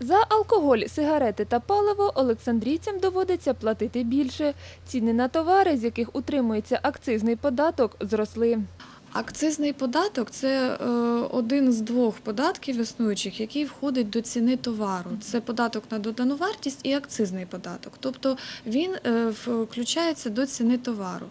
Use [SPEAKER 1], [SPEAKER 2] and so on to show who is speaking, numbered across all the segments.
[SPEAKER 1] За алкоголь, сигарети та паливо олександрійцям доводиться платити більше. Ціни на товари, з яких утримується акцизний податок, зросли.
[SPEAKER 2] Акцизний податок це е, один з двох податків існуючих, який входить до ціни товару. Це податок на додану вартість і акцизний податок. Тобто він е, включається до ціни товару.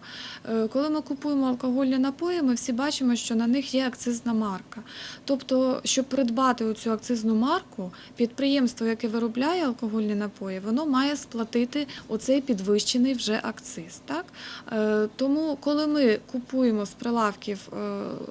[SPEAKER 2] Е, Коли ми купуємо алкогольні напої, ми всі бачимо, що на них є акцизна марка. Тобто, щоб придбати цю акцизну марку, підприємство, яке виробляє алкогольні напої, воно має сплатити оцей підвищений вже акциз. Так? Тому, коли ми купуємо з прилавків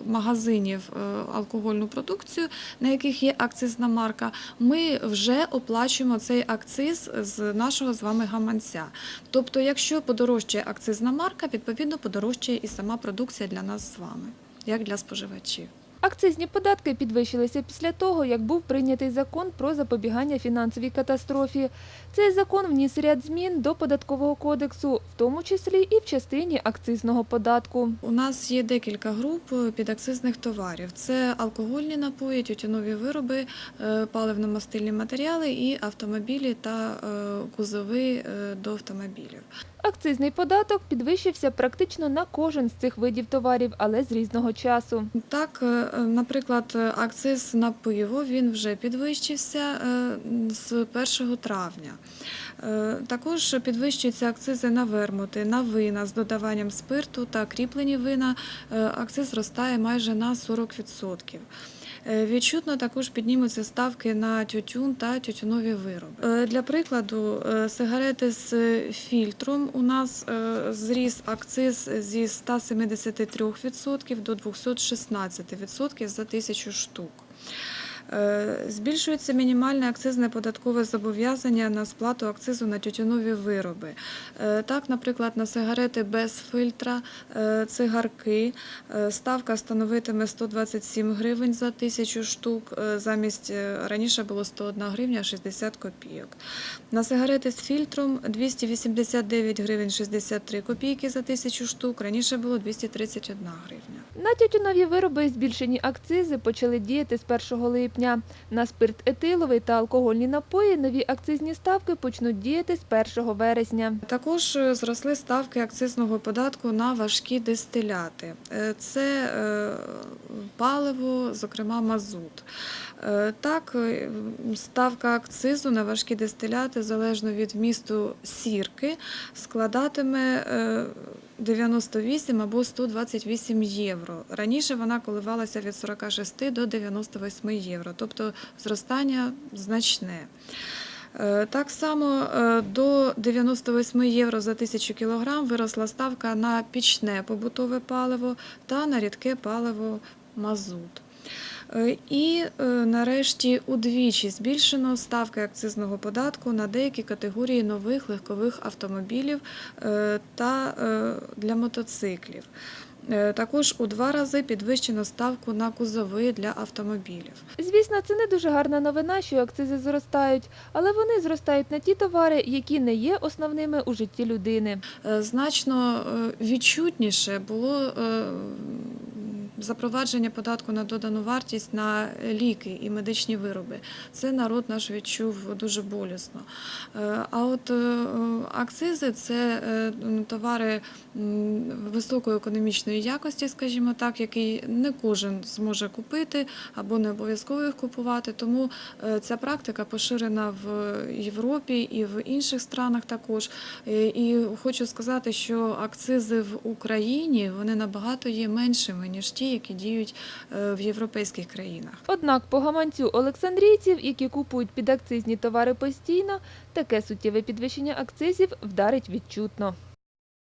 [SPEAKER 2] магазинів е, алкогольну продукцію, на яких є акцизна марка, ми вже оплачуємо цей акциз з нашого з вами гаманця. Тобто, якщо подорожчає акцизна марка, відповідно подорожчає і сама продукція для нас з вами, як для споживачів.
[SPEAKER 1] Акцизні податки підвищилися після того, як був прийнятий закон про запобігання фінансовій катастрофі. Цей закон вніс ряд змін до податкового кодексу, в тому числі і в частині акцизного податку.
[SPEAKER 2] У нас є декілька груп підакцизних товарів: це алкогольні напої, тютюнові вироби, е, паливно-мастильні матеріали і автомобілі та е, кузови е, до автомобілів.
[SPEAKER 1] Акцизний податок підвищився практично на кожен з цих видів товарів, але з різного часу.
[SPEAKER 2] Так, наприклад, акциз на пиво він вже підвищився е, з 1 травня. Е, Також підвищуються акцизи на вермути, на вина з додаванням спирту та кріплені вина. Е, Акциз зростає майже на 40%. Е, Відчутно також піднімуться ставки на тютюн та тютюнові вироби. Е, Для прикладу, е, сигарети з фільтром у нас е, зріс акциз зі 173% до 216% за тисячу штук. Е, Збільшується мінімальне акцизне податкове зобов'язання на сплату акцизу на тютюнові вироби. Е, Так, наприклад, на сигарети без фільтра, е, цигарки ставка становитиме 127 гривень за тисячу штук, замість раніше було 101 гривня 60 копійок. На сигарети з фільтром 289 гривень 63 копійки за тисячу штук, раніше було 231 гривня.
[SPEAKER 1] На тютюнові вироби збільшені акцизи почали діяти з 1 липня. На спирт етиловий та алкогольні напої нові акцизні ставки почнуть діяти з 1 вересня.
[SPEAKER 2] Також е, зросли ставки акцизного податку на важкі дистиляти. Е, Це е, паливо, зокрема мазут. Так, ставка акцизу на важкі дистиляти залежно від вмісту сірки складатиме 98 або 128 євро. Раніше вона коливалася від 46 до 98 євро, тобто зростання значне. Е, Так само е, до 98 євро за тисячу кілограм виросла ставка на пічне побутове паливо та на рідке паливо мазут. Е, І е, нарешті удвічі збільшено ставки акцизного податку на деякі категорії нових легкових автомобілів е, та для мотоциклів. Також у два рази підвищено ставку на кузови для автомобілів.
[SPEAKER 1] Звісно, це не дуже гарна новина, що акцизи зростають, але вони зростають на ті товари, які не є основними у житті людини.
[SPEAKER 2] Значно відчутніше було запровадження податку на додану вартість на ліки і медичні вироби. Це народ наш відчув дуже болісно. Е, А от е, акцизи це е, товари високої економічної якості, скажімо так, який не кожен зможе купити або не обов'язково їх купувати. Тому ця практика поширена в Європі і в інших странах також. І хочу сказати, що акцизи в Україні вони набагато є меншими ніж ті, які діють е, в європейських країнах.
[SPEAKER 1] Однак по гаманцю олександрійців, які купують підакцизні товари постійно, таке суттєве підвищення акцизів вдарить відчутно.